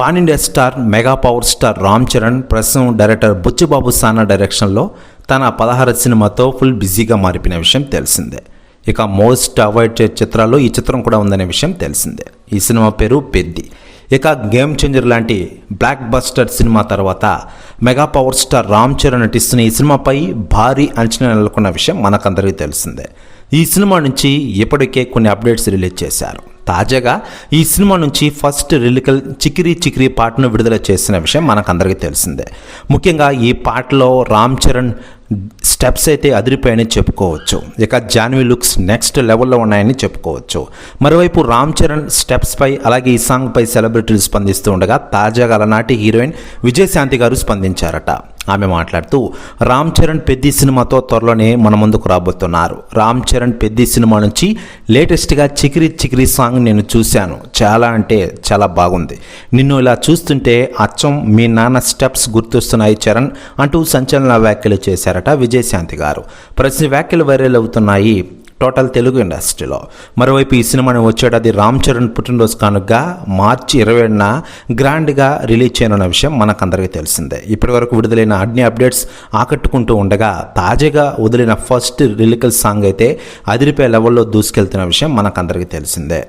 Pan India star mega power star Ram Charan ప్రస్తుతం director Buchibabu సానా డైరెక్షన్లో తన పదహారు సినిమాతో ఫుల్ బిజీగా మారిపోయిన విషయం తెలిసిందే. ఇక మోస్ట్ అవాయిడ్ చిత్రాల్లో ఈ చిత్రం కూడా ఉందనే విషయం తెలిసిందే. ఈ సినిమా పేరు పెద్ది. ఇక గేమ్ చేంజర్ లాంటి బ్లాక్ బస్టర్ సినిమా తర్వాత mega power star Ram Charan నటిస్తున్న ఈ సినిమాపై భారీ అంచనా నెలకొన్న విషయం మనకందరికీ తెలిసిందే. ఈ సినిమా నుంచి ఇప్పటికే కొన్ని అప్డేట్స్ రిలీజ్ చేశారు. తాజాగా ఈ సినిమా నుంచి ఫస్ట్ రిలికల్ చికిరి చికిరి పాటను విడుదల చేసిన విషయం మనకందరికీ తెలిసిందే. ముఖ్యంగా ఈ పాటలో రామ్ చరణ్ స్టెప్స్ అయితే అదిరిపోయాయని చెప్పుకోవచ్చు. ఇక జాన్వీ లుక్స్ నెక్స్ట్ లెవెల్లో ఉన్నాయని చెప్పుకోవచ్చు. మరోవైపు రామ్ చరణ్ స్టెప్స్పై అలాగే ఈ సాంగ్పై సెలబ్రిటీలు స్పందిస్తూ ఉండగా తాజాగా అలనాటి హీరోయిన్ విజయశాంతి గారు స్పందించారట. ఆమె మాట్లాడుతూ రామ్ చరణ్ పెద్ది సినిమాతో త్వరలోనే మన ముందుకు రాబోతున్నారు. రామ్ చరణ్ పెద్ది సినిమా నుంచి లేటెస్ట్గా చికిరి చికిరి సాంగ్ నేను చూశాను. చాలా అంటే చాలా బాగుంది. నిన్ను ఇలా చూస్తుంటే అచ్చం మీ నాన్న స్టెప్స్ గుర్తొస్తున్నాయి చరణ్ అంటూ సంచలన వ్యాఖ్యలు చేశారట విజయశాంతి గారు. ప్రతి వ్యాఖ్యలు వైరల్ అవుతున్నాయి. టోటల్ తెలుగు ఇండస్ట్రీలో. మరోవైపు ఈ సినిమాని వచ్చేటది రామ్ చరణ్ పుట్టినరోజు కానుక మార్చి ఇరవై ఏడున గ్రాండ్గా రిలీజ్ చేయనున్న విషయం మనకందరికీ తెలిసిందే. ఇప్పటివరకు విడుదలైన అన్ని అప్డేట్స్ ఆకట్టుకుంటూ ఉండగా తాజాగా వదిలిన ఫస్ట్ రిలికల్ సాంగ్ అయితే అదిరిపోయే లెవెల్లో దూసుకెళ్తున్న విషయం మనకందరికీ తెలిసిందే.